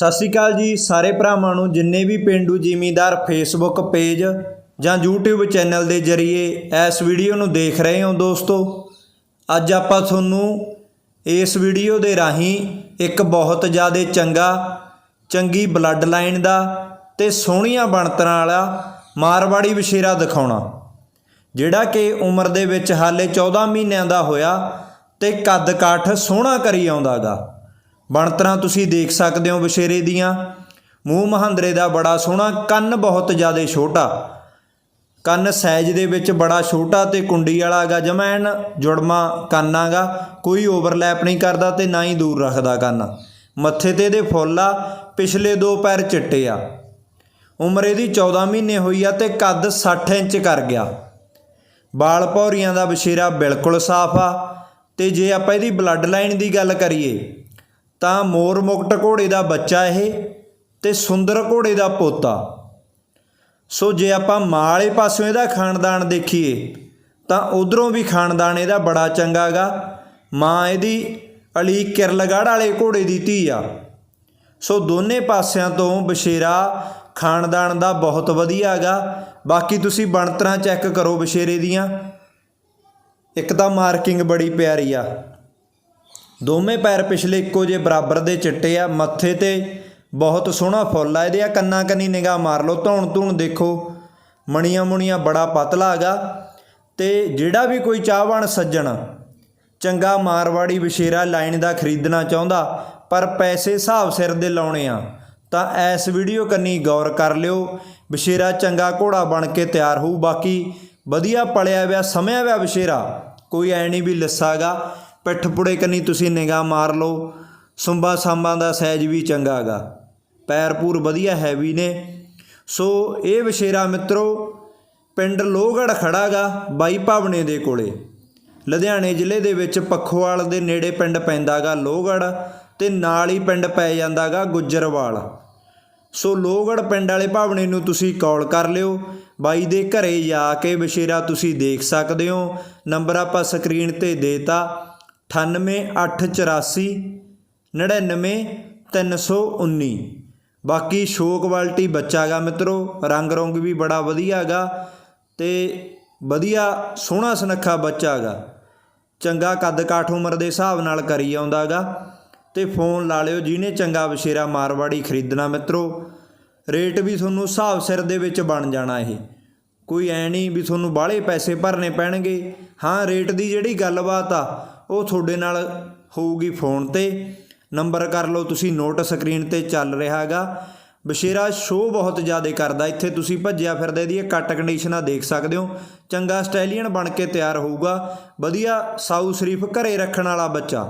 ਸਤਿ ਸ਼੍ਰੀ ਅਕਾਲ ਜੀ ਸਾਰੇ ਭਰਾਵਾਂ ਨੂੰ, ਜਿੰਨੇ ਵੀ ਪਿੰਡੂ ਜ਼ਿਮੀਂਦਾਰ ਫੇਸਬੁੱਕ ਪੇਜ ਜਾਂ YouTube ਚੈਨਲ ਦੇ ਜ਼ਰੀਏ ਇਸ ਵੀਡੀਓ ਨੂੰ ਦੇਖ ਰਹੇ ਹੋ ਦੋਸਤੋ, ਅੱਜ ਆਪਾਂ ਤੁਹਾਨੂੰ ਇਸ ਵੀਡੀਓ ਦੇ ਰਾਹੀਂ ਇੱਕ ਬਹੁਤ ਜ਼ਿਆਦਾ ਚੰਗਾ, ਚੰਗੀ ਬਲੱਡ ਲਾਈਨ ਦਾ ਤੇ ਸੋਹਣੀਆਂ ਬਣਤਰਾਂ ਵਾਲਾ ਮਾਰਵਾੜੀ ਵਿਸ਼ੇਰਾ ਦਿਖਾਉਣਾ। ਜਿਹੜਾ ਕਿ ਉਮਰ ਦੇ ਵਿੱਚ ਹਾਲੇ 14 ਮਹੀਨਿਆਂ ਦਾ ਹੋਇਆ ਤੇ ਕੱਦ ਕਾਠ ਸੋਹਣਾ ਕਰੀ ਆਉਂਦਾਗਾ ਬਣਤਰਾਂ ਤੁਸੀਂ ਦੇਖ ਸਕਦੇ ਹੋ ਵਿਸ਼ੇਰੇ ਦੀਆਂ। ਮੂੰਹ ਮਹਾਂਦਰੇ ਦਾ ਬੜਾ ਸੋਹਣਾ, ਕੰਨ ਬਹੁਤ ਜ਼ਿਆਦਾ ਛੋਟਾ। ਕੰਨ ਸਾਈਜ਼ ਦੇ ਵਿੱਚ ਬੜਾ ਛੋਟਾ ਤੇ ਕੁੰਡੀ ਵਾਲਾ ਗਾ ਜਮੈਨ ਜੁੜਮਾ ਕੰਨ ਆਗਾ ਕੋਈ ਓਵਰਲੈਪ ਨਹੀਂ ਕਰਦਾ ਤੇ ਨਾ ਹੀ ਦੂਰ ਰੱਖਦਾ ਕੰਨ। ਮੱਥੇ ਤੇ ਇਹਦੇ ਫੁੱਲ ਆ, ਪਿਛਲੇ ਦੋ ਪੈਰ ਚਿੱਟੇ ਆ। ਉਮਰ ਇਹਦੀ 14 ਮਹੀਨੇ ਹੋਈ ਆ ਤੇ ਕੱਦ 60 ਇੰਚ ਕਰ ਗਿਆ। ਬਾਲ ਭੌਰੀਆਂ ਦਾ ਬਸ਼ੇਰਾ ਬਿਲਕੁਲ ਸਾਫ਼ ਆ। ਤੇ ਜੇ ਆਪਾਂ ਇਹਦੀ ਬਲੱਡ ਲਾਈਨ ਦੀ ਗੱਲ ਕਰੀਏ ਤਾਂ ਮੋਰ ਮੁਕਟ ਘੋੜੇ ਦਾ ਬੱਚਾ ਇਹ ਤੇ ਸੁੰਦਰ ਘੋੜੇ ਦਾ ਪੋਤਾ। ਸੋ ਜੇ ਆਪਾਂ ਮਾਂ ਵਾਲੇ ਪਾਸਿਓਂ ਇਹਦਾ ਖਾਨਦਾਨ ਦੇਖੀਏ, ਤਾਂ ਉਧਰੋਂ ਵੀ ਖਾਨਦਾਨ ਇਹਦਾ ਬੜਾ ਚੰਗਾ ਗਾ। ਮਾਂ ਇਹਦੀ ਅਲੀ ਕਿਰਲਗੜ੍ਹ ਵਾਲੇ ਘੋੜੇ ਦੀ ਧੀ ਆ। ਸੋ ਦੋਨੇ ਪਾਸਿਆਂ ਤੋਂ ਬਸ਼ੇਰਾ ਖਾਨਦਾਨ ਦਾ ਬਹੁਤ ਵਧੀਆ ਹੈਗਾ ਬਾਕੀ ਤੁਸੀਂ ਬਣਤਰਾਂ ਚੈੱਕ ਕਰੋ ਬਸ਼ੇਰੇ ਦੀਆਂ। ਇੱਕ ਤਾਂ ਮਾਰਕਿੰਗ ਬੜੀ ਪਿਆਰੀ ਆ। ਦੋਵੇਂ ਪੈਰ ਪਿਛਲੇ ਇੱਕੋ ਜੇ ਬਰਾਬਰ ਦੇ ਚਿੱਟੇ ਆ, ਮੱਥੇ ਤੇ ਬਹੁਤ ਸੋਹਣਾ ਫੁੱਲ ਆ ਇਹਦੇ ਆ, ਕੰਨਾਂ ਕੰਨੀ ਨਿਗਾਹ ਮਾਰ ਲਓ, ਧੌਣ ਧੂਣ ਦੇਖੋ। ਮਣੀਆਂ ਮੁਣੀਆਂ ਬੜਾ ਪਤਲਾ ਹੈਗਾ। ਤੇ ਜਿਹੜਾ ਵੀ ਕੋਈ ਚਾਹਵਾਨ ਸੱਜਣ ਚੰਗਾ ਮਾਰਵਾੜੀ ਵਿਸ਼ੇਰਾ ਲਾਈਨ ਦਾ ਖਰੀਦਣਾ ਚਾਹੁੰਦਾ, ਪਰ ਪੈਸੇ ਹਿਸਾਬ ਸਿਰ ਦੇ ਲਾਉਣੇ ਆ, ਤਾਂ ਇਸ ਵੀਡੀਓ ਕੰਨੀ ਗੌਰ ਕਰ ਲਿਓ। ਵਿਸ਼ੇਰਾ ਚੰਗਾ ਘੋੜਾ ਬਣ ਕੇ ਤਿਆਰ ਹੋਊ। ਬਾਕੀ ਵਧੀਆ ਪਲਿਆ ਵਿਆ ਸਮਿਆ ਵਿਆ ਵਿਸ਼ੇਰਾ ਕੋਈ ਐ ਨਹੀਂ ਵੀ ਲੱਸਾਗਾ ਪਿੱਠ ਪੁੜੇ ਕੰਨੀ ਤੁਸੀਂ ਨਿਗਾਹ ਮਾਰ ਲਓ। ਸੁੰਬਾ ਸਾਂਬਾਂ ਦਾ ਸਾਈਜ਼ ਵੀ ਚੰਗਾ ਹੈਗਾ ਪੈਰ ਪੂਰ ਵਧੀਆ ਹੈਵੀ ਨੇ। ਸੋ ਇਹ ਵਿਸ਼ੇਰਾ ਮਿੱਤਰੋ, ਪਿੰਡ ਲੋਹਗੜ੍ਹ ਖੜਾਗਾ ਬਾਈ ਭਾਵਨੇ ਦੇ ਕੋਲੇ। ਲੁਧਿਆਣੇ ਜ਼ਿਲ੍ਹੇ ਦੇ ਵਿੱਚ ਪੱਖੋਵਾਲ ਦੇ ਨੇੜੇ ਪਿੰਡ ਪੈਂਦਾਗਾ ਲੋਹਗੜ੍ਹ ਤੇ ਨਾਲ ਹੀ ਪਿੰਡ ਪੈ ਜਾਂਦਾਗਾ ਗੁੱਜਰਵਾਲ। ਸੋ ਲੋਹਗੜ੍ਹ ਪਿੰਡ ਵਾਲੇ ਭਾਵਨੇ ਨੂੰ ਤੁਸੀਂ ਕਾਲ ਕਰ ਲਿਓ। ਬਾਈ ਦੇ ਘਰੇ ਜਾ ਕੇ ਵਿਸ਼ੇਰਾ ਤੁਸੀਂ ਦੇਖ ਸਕਦੇ ਹੋ। ਨੰਬਰ ਆਪਾਂ ਸਕਰੀਨ ਤੇ ਦੇਤਾ 98884 99319 ਬਾਕੀ ਸ਼ੋ ਕੁਆਲਿਟੀ ਬੱਚਾ ਗਾ ਮਿੱਤਰੋ, ਰੰਗ ਰੰਗ ਵੀ ਬੜਾ ਵਧੀਆ ਗਾ ਤੇ ਵਧੀਆ ਸੋਹਣਾ ਸੁਨੱਖਾ ਬੱਚਾ ਗਾ ਚੰਗਾ ਕੱਦ ਕਾਠ ਉਮਰ ਦੇ ਹਿਸਾਬ ਨਾਲ ਕਰੀ ਆਉਂਦਾ ਗਾ ਤੇ ਫੋਨ ਲਾ ਲਿਓ ਜਿਹਨੇ ਚੰਗਾ ਵਸ਼ੇਰਾ ਮਾਰਵਾੜੀ ਖਰੀਦਣਾ ਮਿੱਤਰੋ। ਰੇਟ ਵੀ ਤੁਹਾਨੂੰ ਹਿਸਾਬ ਸਿਰ ਦੇ ਵਿੱਚ ਬਣ ਜਾਣਾ ਇਹ। ਕੋਈ ਐ ਨਹੀਂ ਵੀ ਤੁਹਾਨੂੰ ਬਾਹਲੇ ਪੈਸੇ ਭਰਨੇ ਪੈਣਗੇ। ਹਾਂ, ਰੇਟ ਦੀ ਜਿਹੜੀ ਗੱਲਬਾਤ ਆ ਉਹ ਤੁਹਾਡੇ ਨਾਲ ਹੋਊਗੀ ਫੋਨ ਤੇ। ਨੰਬਰ ਕਰ ਲਓ, ਤੁਸੀਂ ਨੋਟ ਸਕਰੀਨ ਤੇ ਚੱਲ ਰਿਹਾ ਹੈਗਾ। ਬਸ਼ੇਰਾ ਸ਼ੋਅ ਬਹੁਤ ਜ਼ਿਆਦਾ ਕਰਦਾ। ਇੱਥੇ ਤੁਸੀਂ ਭੱਜਿਆ ਫਿਰਦਾ ਇਹਦੀ ਇਹ ਕੱਟ ਕੰਡੀਸ਼ਨਾਂ ਦੇਖ ਸਕਦੇ ਹੋ। ਚੰਗਾ ਸਟੈਲੀਅਨ ਬਣ ਕੇ ਤਿਆਰ ਹੋਊਗਾ। ਵਧੀਆ ਸਾਊ ਸ਼ਰੀਫ ਘਰੇ ਰੱਖਣ ਵਾਲਾ ਬੱਚਾ।